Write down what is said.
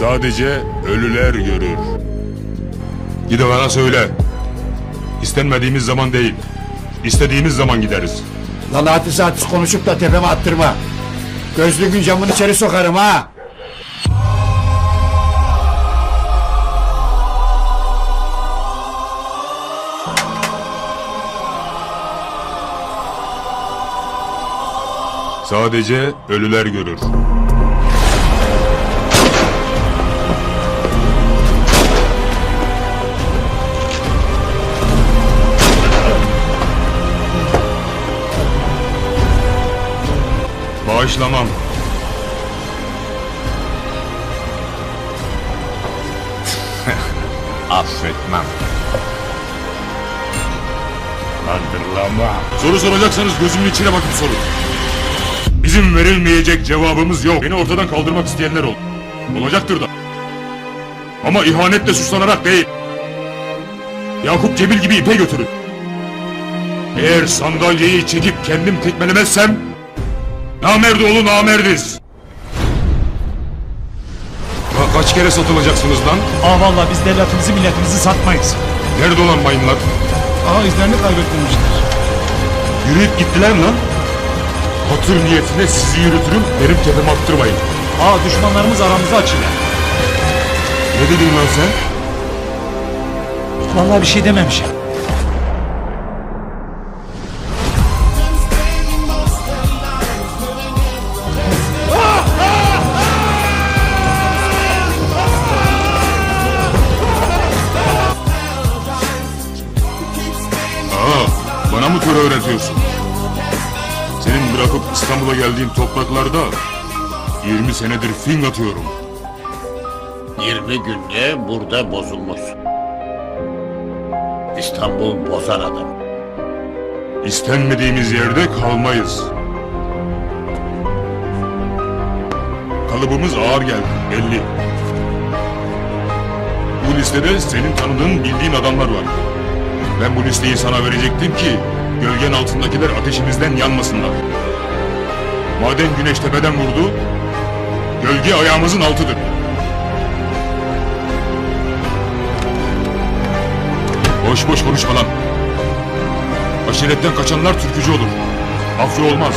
Sadece ölüler görür. Gide bana söyle. İstenmediğimiz zaman değil, istediğimiz zaman gideriz. Lan hadis hadis konuşup da tepeme attırma. Gözlüğün camını içeri sokarım ha. Sadece ölüler görür. Bağışlamam. Affetmem. Kandırlama. Soru soracaksanız gözümün içine bakıp sorun. Bizim verilmeyecek cevabımız yok. Beni ortadan kaldırmak isteyenler ol. Olacaktır da. Ama ihanetle suçlanarak değil. Yakup Cemil gibi ipe götürün. Eğer sandalyeyi çekip kendim tekmelemezsem... Namerdoğlu namerdiz. Ha, kaç kere satılacaksınız lan? Aa vallahi biz devletimizi milletimizi satmayız. Nerede olan mayınlar? Aa izlerini kaybetmemişler. Yürüyüp gittiler lan? Hatır niyetine sizi yürütürüm, benim tepeme attırmayın. Aa düşmanlarımız aramızda açılıyor. Ne dedin lan sen? Vallahi bir şey dememişim. Bana mı töre öğretiyorsun? Senin bırakıp İstanbul'a geldiğin topraklarda 20 senedir fing atıyorum. 20 günde burada bozulmuş. İstanbul bozar adam. İstenmediğimiz yerde kalmayız. Kalıbımız ağır geldi, belli. Bu listede senin tanıdığın, bildiğin adamlar var. Ben bu listeyi sana verecektim ki gölgen altındakiler ateşimizden yanmasınlar. Madem güneş tepeden vurdu, gölge ayağımızın altıdır. Boş boş konuşma lan. Aşiretten kaçanlar türkücü olur. Afya olmaz.